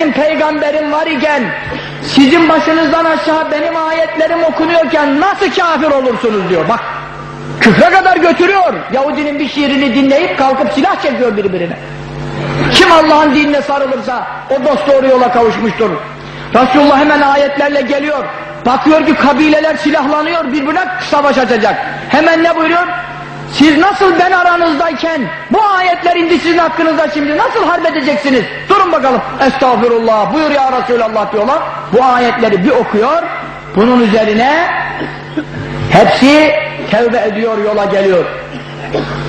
benim peygamberim var iken sizin başınızdan aşağı benim ayetlerim okunuyorken nasıl kafir olursunuz diyor. Bak küfre kadar götürüyor. Yahudinin bir şiirini dinleyip kalkıp silah çekiyor birbirine. Kim Allah'ın dinine sarılırsa o dost doğru yola kavuşmuştur. Resulullah hemen ayetlerle geliyor. Bakıyor ki kabileler silahlanıyor birbirine savaş açacak. Hemen ne buyuruyor siz nasıl ben aranızdayken bu ayetler indi sizin hakkınızda şimdi nasıl harp edeceksiniz? Durun bakalım. Estağfurullah buyur ya Resulallah diyorlar. Bu ayetleri bir okuyor. Bunun üzerine hepsi tevbe ediyor yola geliyor.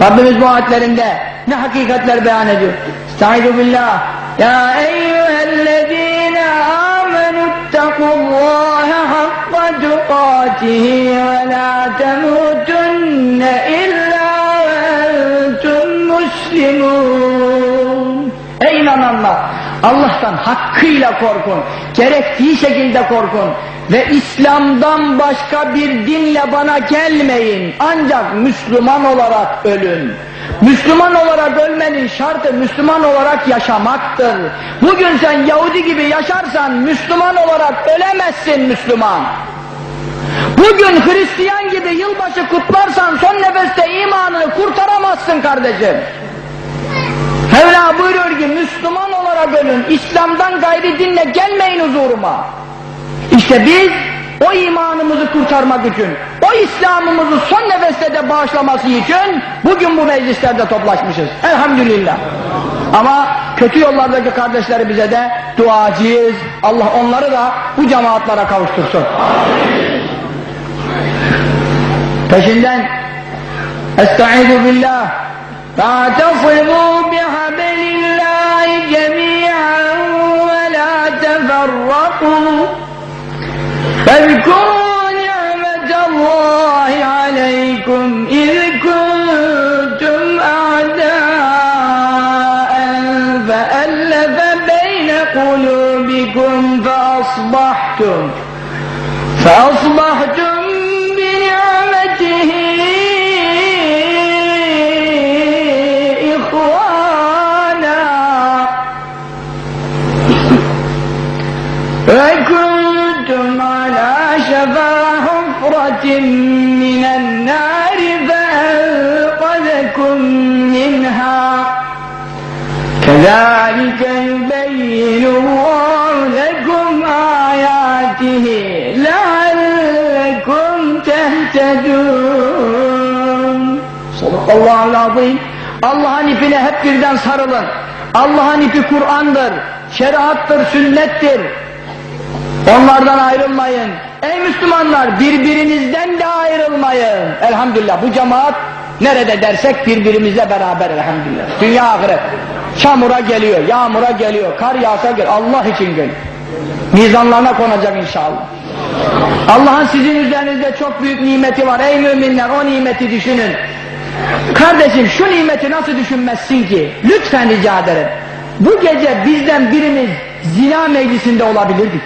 Rabbimiz bu ayetlerinde ne hakikatler beyan ediyor. Estaizu billah. Ya eyyühellezine amenu ittakullaha hakka tukatihi ve la temutunne muslimun. Ey inananlar! Allah'tan hakkıyla korkun. Gerektiği şekilde korkun. Ve İslam'dan başka bir dinle bana gelmeyin. Ancak Müslüman olarak ölün. Müslüman olarak ölmenin şartı Müslüman olarak yaşamaktır. Bugün sen Yahudi gibi yaşarsan Müslüman olarak ölemezsin Müslüman. Bugün Hristiyan gibi yılbaşı kutlarsan son nefeste imanını kurtaramazsın kardeşim. Mevla buyuruyor ki Müslüman olarak ölün, İslam'dan gayri dinle gelmeyin huzuruma. İşte biz o imanımızı kurtarmak için, o İslam'ımızı son nefeste de bağışlaması için bugün bu meclislerde toplaşmışız. Elhamdülillah. Ama kötü yollardaki kardeşlerimize de duacıyız. Allah onları da bu cemaatlara kavuştursun. Peşinden Estaizu billah فاعتصموا بحبل الله جميعا ولا تفرقوا. فاذكروا نعمة الله عليكم إذ كنتم أعداء فألف بين قلوبكم فأصبحتم فأصبحتم لعلكم تهتدون صدق الله العظيم Allah'ın ipine hep birden sarılın. Allah'ın ipi Kur'an'dır, şeriattır, sünnettir. Onlardan ayrılmayın. Ey Müslümanlar birbirinizden de ayrılmayın. Elhamdülillah bu cemaat nerede dersek birbirimizle beraber elhamdülillah. Dünya ahiret. Çamura geliyor, yağmura geliyor, kar yağsa geliyor. Allah için geliyor. Mizanlarına konacak inşallah. Allah'ın sizin üzerinizde çok büyük nimeti var. Ey müminler o nimeti düşünün. Kardeşim şu nimeti nasıl düşünmezsin ki? Lütfen rica ederim. Bu gece bizden birimiz zina meclisinde olabilirdik.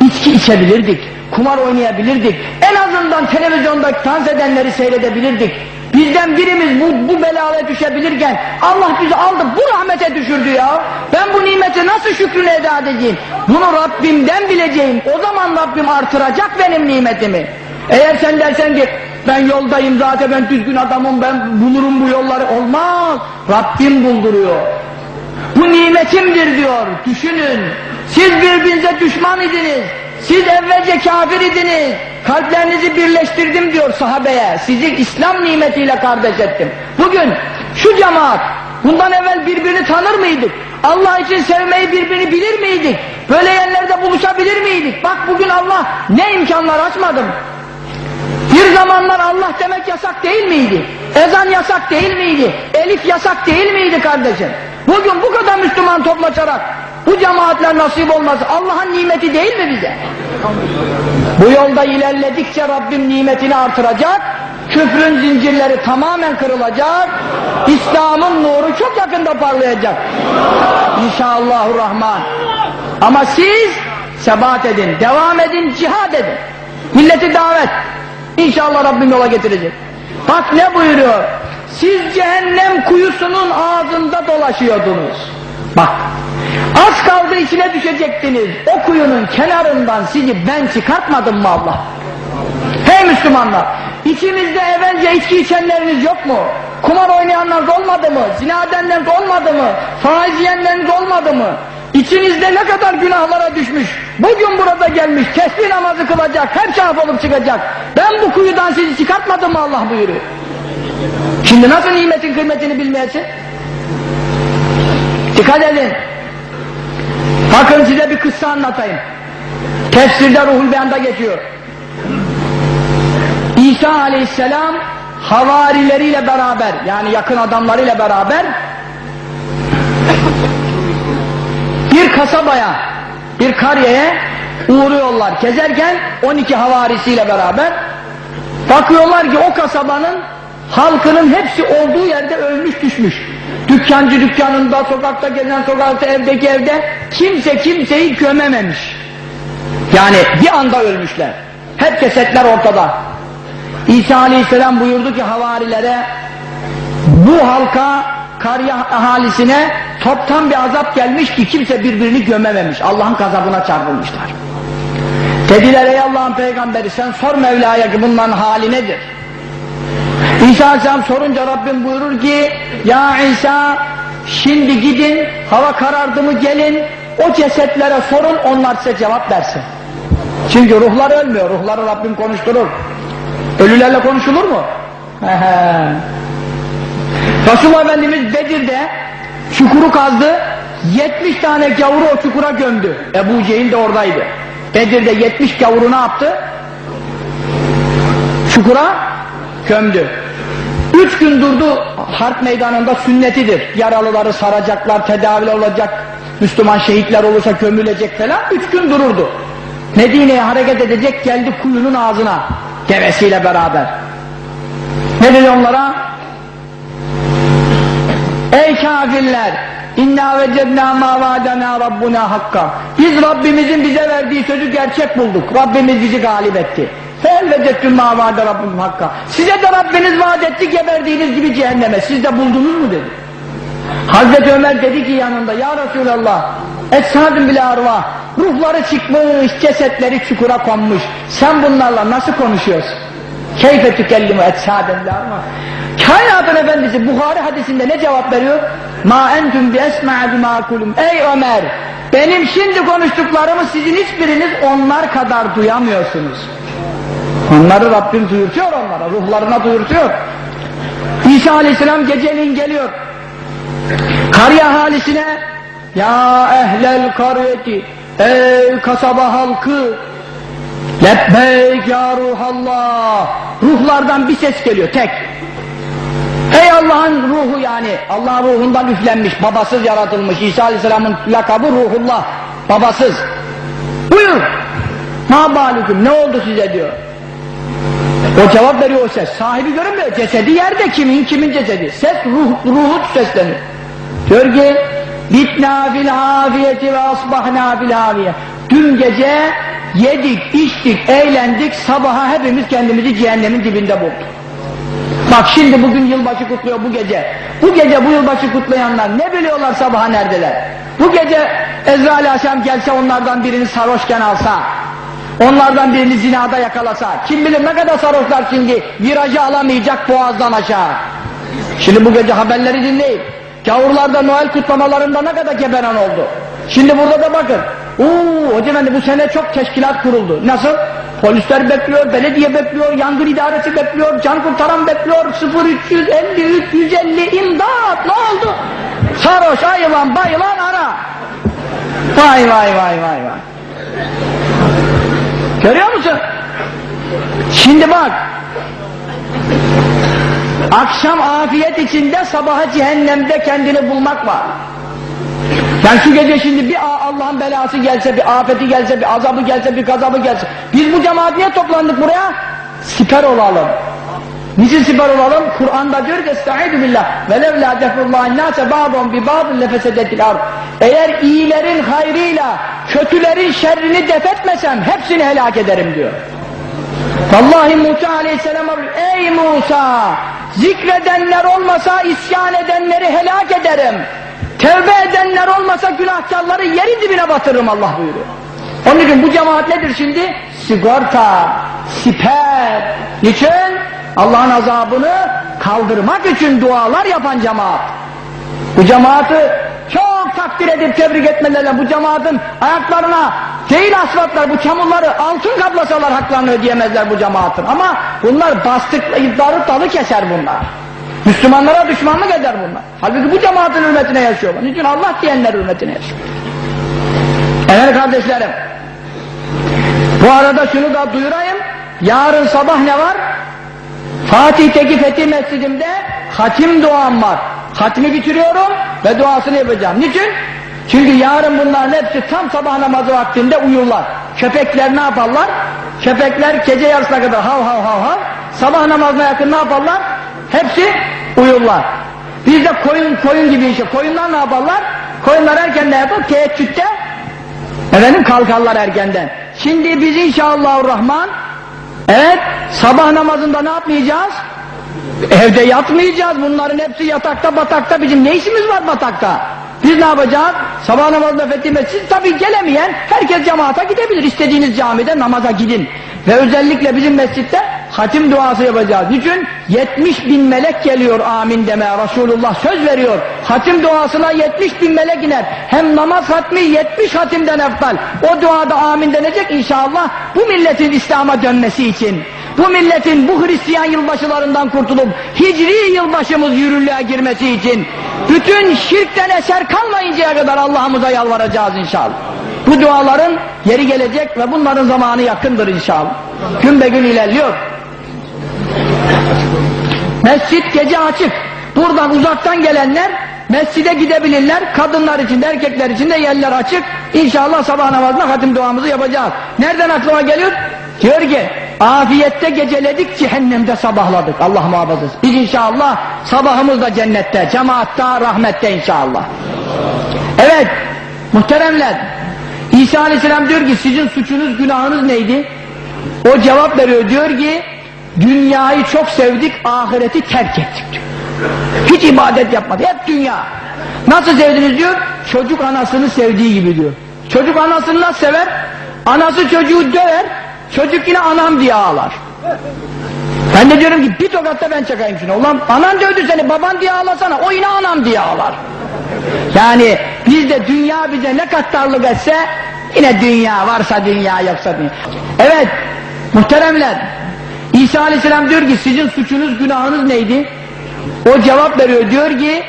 İçki içebilirdik. Kumar oynayabilirdik. En azından televizyonda dans edenleri seyredebilirdik. Bizden birimiz bu, bu belaya düşebilirken Allah bizi aldı bu rahmete düşürdü ya. Ben bu nimeti nasıl şükrünü eda edeceğim? Bunu Rabbimden bileceğim. O zaman Rabbim artıracak benim nimetimi. Eğer sen dersen ki ben yoldayım zaten ben düzgün adamım ben bulurum bu yolları olmaz. Rabbim bulduruyor. Bu nimetimdir diyor. Düşünün. Siz birbirinize düşman idiniz. Siz evvelce kafir idiniz. Kalplerinizi birleştirdim diyor sahabeye. Sizi İslam nimetiyle kardeş ettim. Bugün şu cemaat bundan evvel birbirini tanır mıydık? Allah için sevmeyi birbirini bilir miydik? Böyle yerlerde buluşabilir miydik? Bak bugün Allah ne imkanlar açmadım. Bir zamanlar Allah demek yasak değil miydi? Ezan yasak değil miydi? Elif yasak değil miydi kardeşim? Bugün bu kadar Müslüman toplaşarak bu cemaatler nasip olması Allah'ın nimeti değil mi bize? Bu yolda ilerledikçe Rabbim nimetini artıracak, küfrün zincirleri tamamen kırılacak, İslam'ın nuru çok yakında parlayacak. İnşallahurrahman. Ama siz sebat edin, devam edin, cihad edin. Milleti davet. İnşallah Rabbim yola getirecek. Bak ne buyuruyor? Siz cehennem kuyusunun ağzında dolaşıyordunuz. Bak Az kaldı içine düşecektiniz. O kuyunun kenarından sizi ben çıkartmadım mı Allah? Hey Müslümanlar! İçimizde evvelce içki içenleriniz yok mu? Kumar oynayanlar olmadı mı? Zina edenler olmadı mı? Faiz yiyenleriniz olmadı mı? İçinizde ne kadar günahlara düşmüş, bugün burada gelmiş, tesbih namazı kılacak, hep şahap olup çıkacak. Ben bu kuyudan sizi çıkartmadım mı Allah buyuruyor. Şimdi nasıl nimetin kıymetini bilmeyesin? Dikkat edin. Bakın size bir kıssa anlatayım. Tefsirde Ruhul Beyan'da geçiyor. İsa aleyhisselam havarileriyle beraber yani yakın adamlarıyla beraber bir kasabaya bir kariyeye uğruyorlar. Gezerken 12 havarisiyle beraber bakıyorlar ki o kasabanın halkının hepsi olduğu yerde ölmüş düşmüş. Dükkancı dükkanında, sokakta gezen sokakta, evdeki evde kimse kimseyi gömememiş. Yani bir anda ölmüşler. Hep cesetler ortada. İsa Aleyhisselam buyurdu ki havarilere bu halka karya ahalisine toptan bir azap gelmiş ki kimse birbirini gömememiş. Allah'ın gazabına çarpılmışlar. Dediler ey Allah'ın peygamberi sen sor Mevla'ya ki bunların hali nedir? İsa Aleyhisselam sorunca Rabbim buyurur ki ya İsa şimdi gidin hava karardı mı gelin o cesetlere sorun onlar size cevap versin. Çünkü ruhlar ölmüyor. Ruhları Rabbim konuşturur. Ölülerle konuşulur mu? Resulullah Efendimiz Bedir'de çukuru kazdı. 70 tane gavuru o çukura gömdü. Ebu Cehil de oradaydı. Bedir'de 70 gavuru ne yaptı? Çukura gömdü. Üç gün durdu harp meydanında sünnetidir. Yaralıları saracaklar, tedavi olacak. Müslüman şehitler olursa gömülecek falan. Üç gün dururdu. Medine'ye hareket edecek geldi kuyunun ağzına. Devesiyle beraber. Ne dedi onlara? Ey kafirler! İnna vecedna ma vaadena rabbuna hakka. Biz Rabbimizin bize verdiği sözü gerçek bulduk. Rabbimiz bizi galip etti. Fel veceddüm ma vaade rabbim hakka. Size de Rabbiniz vaat etti geberdiğiniz gibi cehenneme. Siz de buldunuz mu dedi. Hazreti Ömer dedi ki yanında ya Resulallah Eshadım bile arva ruhları çıkmış cesetleri çukura konmuş sen bunlarla nasıl konuşuyorsun? Keyfe tükellimu etsaden bile arva Kainatın efendisi Bukhari hadisinde ne cevap veriyor? Ma entüm bi esma'u ma kulum Ey Ömer benim şimdi konuştuklarımı sizin hiçbiriniz onlar kadar duyamıyorsunuz. Onları Rabbim duyurtuyor onlara ruhlarına duyurtuyor. İsa aleyhisselam geceliğin geliyor. Karya ahalisine ya ehlel karyeti ey kasaba halkı lebbeyk ya ruhallah. Ruhlardan bir ses geliyor tek. Ey Allah'ın ruhu yani Allah'ın ruhundan üflenmiş babasız yaratılmış İsa Aleyhisselam'ın lakabı ruhullah babasız. Buyur. Ma balüküm ne oldu size? diyor o cevap veriyor o ses sahibi görünmüyor cesedi yerde kimin kimin cesedi ses ruh, ruhu sesleniyor Diyor ki bitna fil afiyeti ve asbahna fil afiye. Dün gece yedik, içtik, eğlendik, sabaha hepimiz kendimizi cehennemin dibinde bulduk. Bak şimdi bugün yılbaşı kutluyor bu gece. Bu gece bu yılbaşı kutlayanlar ne biliyorlar sabaha neredeler? Bu gece Ezrail Aleyhisselam gelse onlardan birini sarhoşken alsa, onlardan birini zinada yakalasa, kim bilir ne kadar sarhoşlar şimdi virajı alamayacak boğazdan aşağı. Şimdi bu gece haberleri dinleyin. Gavurlarda Noel kutlamalarında ne kadar geberen oldu. Şimdi burada da bakın. Uuu hocam efendi bu sene çok teşkilat kuruldu. Nasıl? Polisler bekliyor, belediye bekliyor, yangın idaresi bekliyor, can kurtaran bekliyor, 0353 150 imdat ne oldu? Sarhoş, ayılan, bayılan ara. Vay vay vay vay vay. Görüyor musun? Şimdi bak, Akşam afiyet içinde sabaha cehennemde kendini bulmak var. Yani şu gece şimdi bir Allah'ın belası gelse, bir afeti gelse, bir azabı gelse, bir gazabı gelse. Biz bu cemaat niye toplandık buraya? Siper olalım. Niçin siper olalım? Kur'an'da diyor ki Estaizu billah ve levlâ defrullâhin nâse bâdon bi bâdun lefesedetil ard. Eğer iyilerin hayrıyla kötülerin şerrini defetmesem hepsini helak ederim diyor. Vallahi Musa aleyhisselam ey Musa zikredenler olmasa isyan edenleri helak ederim. Tevbe edenler olmasa günahkarları yerin dibine batırırım Allah buyuruyor. Onun için bu cemaat nedir şimdi? Sigorta, siper. Niçin? Allah'ın azabını kaldırmak için dualar yapan cemaat. Bu cemaati çok takdir edip tebrik etmelerle bu cemaatin ayaklarına değil asfaltlar bu çamurları altın kaplasalar haklarını ödeyemezler bu cemaatin. Ama bunlar bastıkları dalı keser bunlar. Müslümanlara düşmanlık eder bunlar. Halbuki bu cemaatin hürmetine yaşıyorlar. Niçin Allah diyenler hürmetine yaşıyor. Evet kardeşlerim. Bu arada şunu da duyurayım. Yarın sabah ne var? Fatih'teki Fethi Mescidimde hatim duam var. Hatimi bitiriyorum ve duasını yapacağım. Niçin? Çünkü yarın bunların hepsi tam sabah namazı vaktinde uyurlar. Köpekler ne yaparlar? Köpekler gece yarısına kadar hav hav hav hav. Sabah namazına yakın ne yaparlar? Hepsi uyurlar. Biz de koyun koyun gibi işte. Koyunlar ne yaparlar? Koyunlar erkenden yapar. Teheccüde efendim kalkarlar erkenden. Şimdi biz inşallahurrahman evet sabah namazında ne yapmayacağız? Evde yatmayacağız. Bunların hepsi yatakta batakta. Bizim ne işimiz var batakta? Biz ne yapacağız? Sabah namazında fethi mescid. Tabii gelemeyen herkes cemaata gidebilir. İstediğiniz camide namaza gidin. Ve özellikle bizim mescitte hatim duası yapacağız. Niçin? 70 bin melek geliyor amin demeye. Resulullah söz veriyor. Hatim duasına 70 bin melek iner. Hem namaz hatmi 70 hatimden eftal. O duada amin denecek inşallah bu milletin İslam'a dönmesi için. Bu milletin bu Hristiyan yılbaşılarından kurtulup Hicri yılbaşımız yürürlüğe girmesi için bütün şirkten eser kalmayıncaya kadar Allah'ımıza yalvaracağız inşallah. Bu duaların yeri gelecek ve bunların zamanı yakındır inşallah. Gün be gün ilerliyor. Mescit gece açık. Buradan uzaktan gelenler mescide gidebilirler. Kadınlar için de erkekler için de yerler açık. İnşallah sabah namazında hatim duamızı yapacağız. Nereden aklıma geliyor? Diyor ki afiyette geceledik cehennemde sabahladık. Allah muhafaza. Biz inşallah sabahımız da cennette, cemaatta, rahmette inşallah. Evet muhteremler İsa Aleyhisselam diyor ki sizin suçunuz günahınız neydi? O cevap veriyor diyor ki dünyayı çok sevdik ahireti terk ettik diyor. Hiç ibadet yapmadı hep dünya. Nasıl sevdiniz diyor? Çocuk anasını sevdiği gibi diyor. Çocuk anasını nasıl sever? Anası çocuğu döver çocuk yine anam diye ağlar. Ben de diyorum ki bir tokatta ben çakayım şunu. Ulan anan dövdü seni baban diye ağlasana o yine anam diye ağlar. Yani bizde dünya bize ne kattarlık etse yine dünya varsa dünya yoksa dünya. Evet muhteremler İsa Aleyhisselam diyor ki sizin suçunuz günahınız neydi? O cevap veriyor diyor ki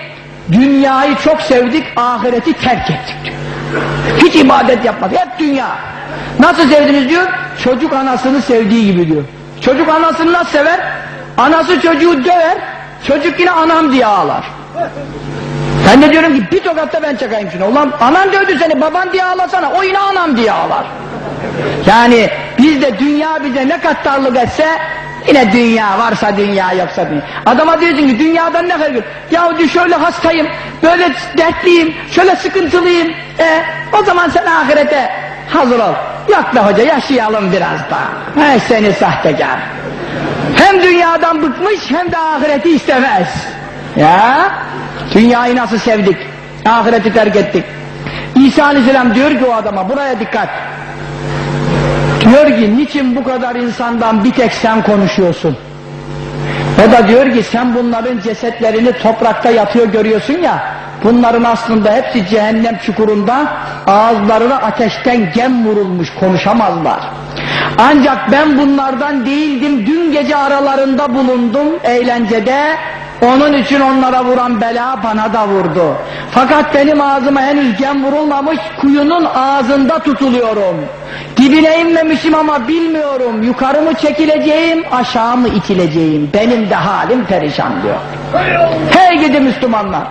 dünyayı çok sevdik ahireti terk ettik diyor. Hiç ibadet yapmadı hep dünya. Nasıl sevdiniz diyor? Çocuk anasını sevdiği gibi diyor. Çocuk anasını nasıl sever? Anası çocuğu döver çocuk yine anam diye ağlar. Ben de diyorum ki bir tokatta ben çakayım şunu. Ulan anan dövdü seni baban diye ağlasana o yine anam diye ağlar. Yani bizde dünya bize ne kattarlık etse yine dünya varsa dünya yoksa dünya. Adama diyorsun ki dünyadan ne kadar Ya diyor şöyle hastayım, böyle dertliyim, şöyle sıkıntılıyım. E, o zaman sen ahirete hazır ol. Yok be hoca yaşayalım biraz daha. He seni sahtekar. Hem dünyadan bıkmış hem de ahireti istemez. Ya dünyayı nasıl sevdik? Ahireti terk ettik. İsa Aleyhisselam diyor ki o adama buraya dikkat. Diyor ki niçin bu kadar insandan bir tek sen konuşuyorsun? O da diyor ki sen bunların cesetlerini toprakta yatıyor görüyorsun ya bunların aslında hepsi cehennem çukurunda ağızlarına ateşten gem vurulmuş konuşamazlar. Ancak ben bunlardan değildim dün gece aralarında bulundum eğlencede onun için onlara vuran bela bana da vurdu. Fakat benim ağzıma henüz gem vurulmamış kuyunun ağzında tutuluyorum. Dibine inmemişim ama bilmiyorum. Yukarı mı çekileceğim, aşağı mı itileceğim? Benim de halim perişan diyor. Hey gidi Müslümanlar!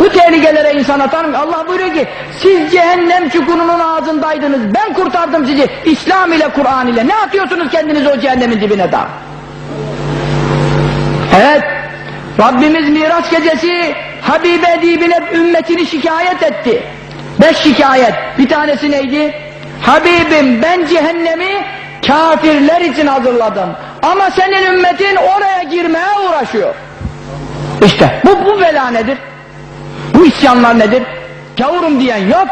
Bu tehlikelere insan atar mı? Allah buyuruyor ki siz cehennem çukurunun ağzındaydınız. Ben kurtardım sizi İslam ile Kur'an ile. Ne atıyorsunuz kendinizi o cehennemin dibine daha? Evet. Rabbimiz Miraç gecesi Habibe Edib'ine ümmetini şikayet etti. Beş şikayet. Bir tanesi neydi? Habibim ben cehennemi kafirler için hazırladım. Ama senin ümmetin oraya girmeye uğraşıyor. İşte bu, bu bela nedir? Bu isyanlar nedir? Gavurum diyen yok.